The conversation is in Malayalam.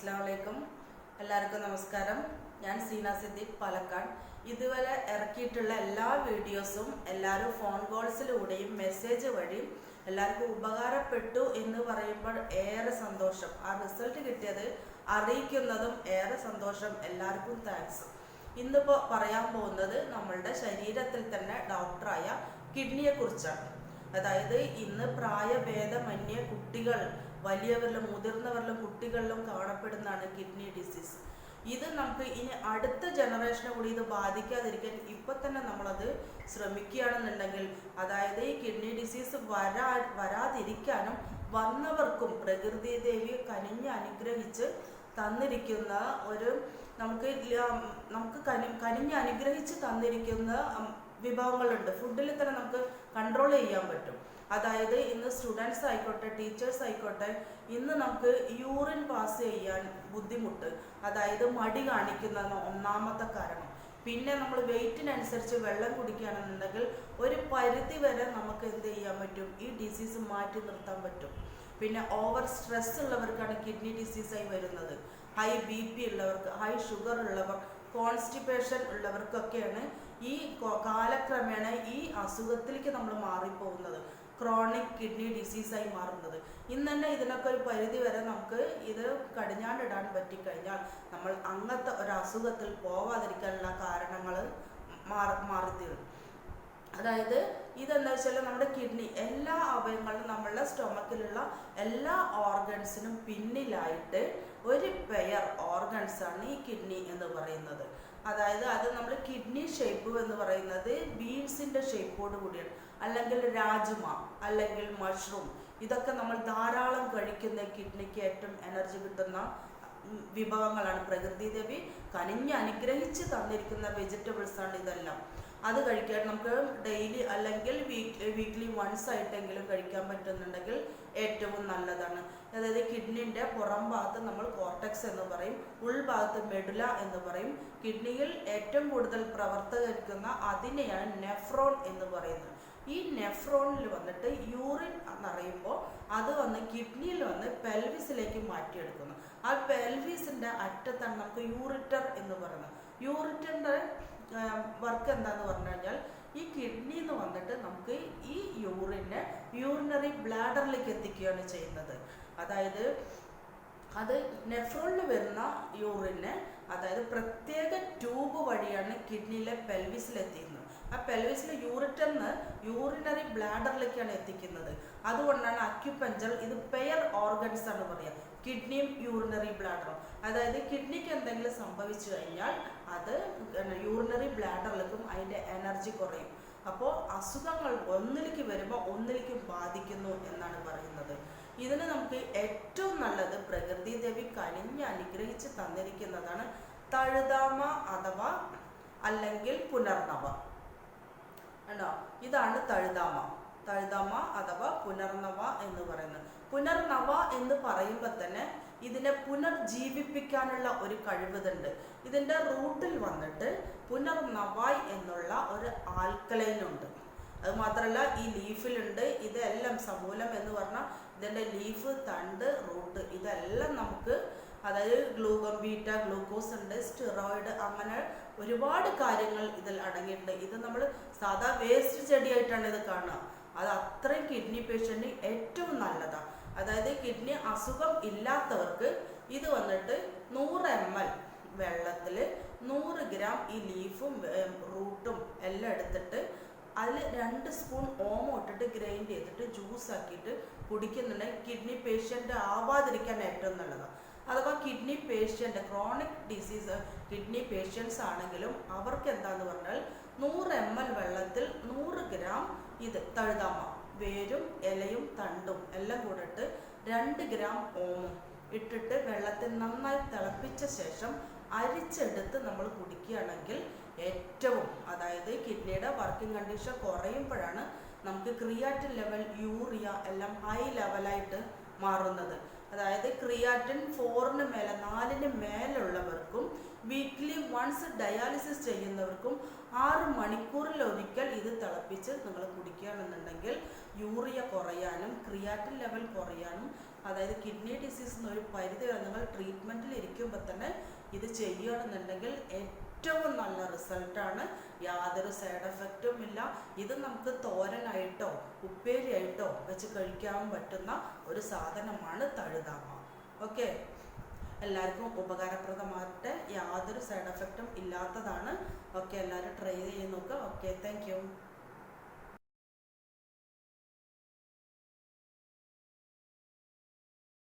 അസ്സാം വലൈക്കും എല്ലാവർക്കും നമസ്കാരം. ഞാൻ സീന സിദ്ദീഖ് പാലക്കാട്. ഇതുവരെ ഇറക്കിയിട്ടുള്ള എല്ലാ വീഡിയോസും എല്ലാവരും ഫോൺ കോൾസിലൂടെയും മെസ്സേജ് വഴിയും എല്ലാവർക്കും ഉപകാരപ്പെട്ടു എന്ന് പറയുമ്പോൾ ഏറെ സന്തോഷം. ആ റിസൾട്ട് കിട്ടിയത് അറിയിക്കുന്നതും ഏറെ സന്തോഷം. എല്ലാവർക്കും താങ്ക്സ് ഇന്നിപ്പോൾ പറയാൻ പോകുന്നത് നമ്മളുടെ ശരീരത്തിൽ തന്നെ ഡോക്ടറായ കിഡ്നിയെ കുറിച്ചാണ് അതായത് ഇന്ന് പ്രായഭേദമന്യ കുട്ടികൾ വലിയവരിലും മുതിർന്നവരിലും കുട്ടികളിലും കാണപ്പെടുന്നതാണ് കിഡ്നി ഡിസീസ് ഇത് നമുക്ക് ഇനി അടുത്ത ജനറേഷനെ കൂടി ഇത് ബാധിക്കാതിരിക്കാൻ ഇപ്പം തന്നെ നമ്മളത് ശ്രമിക്കുകയാണെന്നുണ്ടെങ്കിൽ അതായത് ഈ കിഡ്നി ഡിസീസ് വരാ വരാതിരിക്കാനും വന്നവർക്കും പ്രകൃതി ദേവി കനിഞ്ഞ് അനുഗ്രഹിച്ച് തന്നിരിക്കുന്ന ഒരു നമുക്ക് നമുക്ക് കനി കനിഞ്ഞ് അനുഗ്രഹിച്ച് തന്നിരിക്കുന്ന വിഭവങ്ങളുണ്ട്. ഫുഡിൽ തന്നെ നമുക്ക് കൺട്രോൾ ചെയ്യാൻ പറ്റും. അതായത് ഇന്ന് സ്റ്റുഡൻസ് ആയിക്കോട്ടെ ടീച്ചേഴ്സ് ആയിക്കോട്ടെ ഇന്ന് നമുക്ക് യൂറിൻ പാസ് ചെയ്യാൻ ബുദ്ധിമുട്ട്. അതായത് മടി കാണിക്കുന്ന ഒന്നാമത്തെ കാരണം. പിന്നെ നമ്മൾ വെയിറ്റിനനുസരിച്ച് വെള്ളം കുടിക്കുകയാണെന്നുണ്ടെങ്കിൽ ഒരു പരിധി വരെ നമുക്ക് എന്ത് ചെയ്യാൻ പറ്റും? ഈ ഡിസീസ് മാറ്റി നിർത്താൻ പറ്റും. പിന്നെ ഓവർ സ്ട്രെസ് ഉള്ളവർക്കാണ് കിഡ്നി ഡിസീസായി വരുന്നത്. ഹൈ ബി പി ഉള്ളവർക്ക് ഹൈ ഷുഗർ ഉള്ളവർ കോൺസ്റ്റിപ്പേഷൻ ഉള്ളവർക്കൊക്കെയാണ് ഈ കാലക്രമേണ ഈ അസുഖത്തിലേക്ക് നമ്മൾ മാറിപ്പോകുന്നത്. ക്രോണിക് കിഡ്നി ഡിസീസായി മാറുന്നത്. ഇന്ന് തന്നെ ഇതിനൊക്കെ ഒരു പരിധി വരെ നമുക്ക് ഇത് കടിഞ്ഞാണ്ടിടാൻ പറ്റിക്കഴിഞ്ഞാൽ നമ്മൾ അങ്ങനത്തെ ഒരു അസുഖത്തിൽ പോവാതിരിക്കാനുള്ള കാരണങ്ങൾ മാറി മാറിത്തീരും. അതായത് ഇതെന്താ വെച്ചാൽ നമ്മുടെ കിഡ്നി എല്ലാ അവയവങ്ങളും നമ്മളുടെ സ്റ്റൊമക്കിലുള്ള എല്ലാ ഓർഗൻസിനും പിന്നിലായിട്ട് ഒരു പെയർ ഓർഗൻസാണ് ഈ കിഡ്നി എന്ന് പറയുന്നത്. അതായത് അത് നമ്മൾ കിഡ്നി ഷേപ്പ് എന്ന് പറയുന്നത് ബീൻസിന്റെ ഷേപ്പോട് കൂടിയാണ്. അല്ലെങ്കിൽ രാജ്മ അല്ലെങ്കിൽ മഷ്റൂം ഇതൊക്കെ നമ്മൾ ധാരാളം കഴിക്കുന്ന കിഡ്നിക്ക് ഏറ്റവും എനർജി കിട്ടുന്ന വിഭവങ്ങളാണ്. പ്രകൃതി ദേവി കനിഞ്ഞ് അനുഗ്രഹിച്ച് തന്നിരിക്കുന്ന വെജിറ്റബിൾസ് ആണ് ഇതെല്ലാം. അത് കഴിക്കാൻ നമുക്ക് ഡെയിലി അല്ലെങ്കിൽ വീക്ക് വീക്ക്ലി വൺസ് ആയിട്ടെങ്കിലും കഴിക്കാൻ പറ്റുന്നുണ്ടെങ്കിൽ ഏറ്റവും നല്ലതാണ്. അതായത് കിഡ്നിന്റെ പുറം ഭാഗത്ത് നമ്മൾ കോർട്ടക്സ് എന്ന് പറയും ഉൾഭാഗത്ത് മെഡുല എന്ന് പറയും. കിഡ്നിയിൽ ഏറ്റവും കൂടുതൽ പ്രവർത്തകരിക്കുന്ന അതിനെയാണ് നെഫ്രോൺ എന്ന് പറയുന്നത്. ഈ നെഫ്രോണിൽ വന്നിട്ട് യൂറിൻ എന്നറിയുമ്പോൾ അത് വന്ന് കിഡ്നിയിൽ വന്ന് പെൽവിസിലേക്ക് മാറ്റിയെടുക്കുന്നു. ആ പെൽവിസിന്റെ അറ്റത്താണ് നമുക്ക് യൂറിറ്റർ എന്ന് പറയുന്നത്. യൂറിറ്ററിന്റെ വർക്ക് എന്താന്ന് പറഞ്ഞു കഴിഞ്ഞാൽ ഈ കിഡ്നി എന്ന് വന്നിട്ട് നമുക്ക് ഈ യൂറിനെ യൂറിനറി ബ്ലാഡറിലേക്ക് എത്തിക്കുകയാണ് ചെയ്യുന്നത്. അതായത് അത് നെഫ്രോണിൽ വരുന്ന യൂറിനെ അതായത് പ്രത്യേക ട്യൂബ് വഴിയാണ് കിഡ്നിയിലെ പെൽവിസിൽ എത്തിക്കുന്നത് ആ പെൽവിസിലെ യൂറിറ്റെന്ന് യൂറിനറി ബ്ലാഡറിലേക്കാണ് എത്തിക്കുന്നത്. അതുകൊണ്ടാണ് അക്യുപഞ്ചർ ഇത് പെയർ ഓർഗൻസ് ആണ് പറയുക കിഡ്നിയും യൂറിനറി ബ്ലാഡറും അതായത് കിഡ്നിക്ക് എന്തെങ്കിലും സംഭവിച്ചു കഴിഞ്ഞാൽ അത് യൂറിനറി ബ്ലാഡറിലേക്കും അതിന്റെ എനർജി കുറയും. അപ്പോൾ അസുഖങ്ങൾ ഒന്നിലേക്ക് വരുമ്പോൾ ഒന്നിലേക്ക് ബാധിക്കുന്നു എന്നാണ് പറയുന്നത്. ഇതിന് നമുക്ക് ഏറ്റവും നല്ലത് പ്രകൃതി ദേവി കനിഞ്ഞ് അനുഗ്രഹിച്ച് തന്നിരിക്കുന്നതാണ് തഴുതാമ അഥവാ അല്ലെങ്കിൽ പുനർനവ. കണ്ടോ ഇതാണ് തഴുതാമ. തഴുതാമ അഥവാ പുനർനവ എന്ന് പറയുന്നത്. പുനർനവ എന്ന് പറയുമ്പോൾ തന്നെ ഇതിനെ പുനർജീവിപ്പിക്കാനുള്ള ഒരു കഴിവുണ്ട് ഇതിന്റെ റൂട്ടിൽ വന്നിട്ട് പുനർനവായ് എന്നുള്ള ഒരു ആൽക്കലൈൻ ഉണ്ട്. അത് മാത്രമല്ല ഈ ലീഫിലുണ്ട് ഇതെല്ലാം സമൂലം എന്ന് പറഞ്ഞാൽ ഇതിന്റെ ലീഫ് തണ്ട് റൂട്ട് ഇതെല്ലാം നമുക്ക് അതായത് ഗ്ലൂക്കോൺ ബീറ്റ ഗ്ലൂക്കോസ് ഉണ്ട് സ്റ്റിറോയിഡ് അങ്ങനെ ഒരുപാട് കാര്യങ്ങൾ ഇതിൽ അടങ്ങിയിട്ടുണ്ട്. ഇത് നമ്മൾ സാധാ വേസ്റ്റ് ചെടിയായിട്ടാണ് ഇത് കാണുക. അത് അത്രയും കിഡ്നി പേഷ്യന്റിന് ഏറ്റവും നല്ലതാണ് അതായത് കിഡ്നി അസുഖം ഇല്ലാത്തവർക്ക് ഇത് വന്നിട്ട് നൂറ് എം എൽ വെള്ളത്തിൽ നൂറ് ഗ്രാം ഈ ലീഫും റൂട്ടും എല്ലാം എടുത്തിട്ട് അതിൽ രണ്ട് സ്പൂൺ ഓമം ഇട്ടിട്ട് ഗ്രൈൻഡ് ചെയ്തിട്ട് ജ്യൂസ് ആക്കിയിട്ട് കുടിക്കുന്നുണ്ടെങ്കിൽ കിഡ്നി പേഷ്യന്റ് ആവാതിരിക്കാൻ ഏറ്റവും നല്ലതാണ് അഥവാ kidney patient chronic disease kidney patients ആണെങ്കിലും അവർക്ക് എന്താന്ന് പറഞ്ഞാൽ നൂറ് എം എൽ വെള്ളത്തിൽ നൂറ് ഗ്രാം ഇത് തഴുതാമ വേരും ഇലയും തണ്ടും എല്ലാം കൂടെ ഇട്ട് രണ്ട് ഗ്രാം ഓമും ഇട്ടിട്ട് വെള്ളത്തിൽ നന്നായി തിളപ്പിച്ച ശേഷം അരിച്ചെടുത്ത് നമ്മൾ കുടിക്കുകയാണെങ്കിൽ ഏറ്റവും അതായത് കിഡ്നിയുടെ വർക്കിംഗ് കണ്ടീഷൻ കുറയുമ്പോഴാണ് നമുക്ക് ക്രിയാറ്റിൻ ലെവൽ യൂറിയ എല്ലാം ഹൈ ലെവലായിട്ട് മാറുന്നത്. അതായത് ക്രിയാറ്റിൻ ഫോറിന് മേലെ നാലിന് മേലുള്ളവർക്കും വീക്ക്ലി വൺസ് ഡയാലിസിസ് ചെയ്യുന്നവർക്കും ആറ് മണിക്കൂറിലൊരിക്കൽ ഇത് തിളപ്പിച്ച് നിങ്ങൾ കുടിക്കുകയാണെന്നുണ്ടെങ്കിൽ യൂറിയ കുറയാനും ക്രിയാറ്റിൻ ലെവൽ കുറയാനും അതായത് കിഡ്നി ഡിസീസ് എന്നൊരു പരിധി വരെ നിങ്ങൾ ട്രീറ്റ്മെന്റിൽ ഇരിക്കുമ്പോൾ തന്നെ ഇത് ചെയ്യുകയാണെന്നുണ്ടെങ്കിൽ ഏറ്റവും നല്ല റിസൾട്ടാണ് യാതൊരു സൈഡ് എഫക്റ്റും ഇല്ല. ഇത് നമുക്ക് തോരനായിട്ടോ ഉപ്പേരിയായിട്ടോ വെച്ച് കഴിക്കാൻ പറ്റുന്ന ഒരു സാധനമാണ് തഴുതാമ. ഓക്കെ എല്ലാവർക്കും ഉപകാരപ്രദമാകട്ടെ. യാതൊരു സൈഡ് എഫക്റ്റും ഇല്ലാത്തതാണ്. ഓക്കെ എല്ലാവരും ട്രൈ ചെയ്ത് നോക്കുക ഓക്കെ താങ്ക്